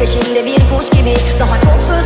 Peşinde bir kuş gibi. Daha çok söz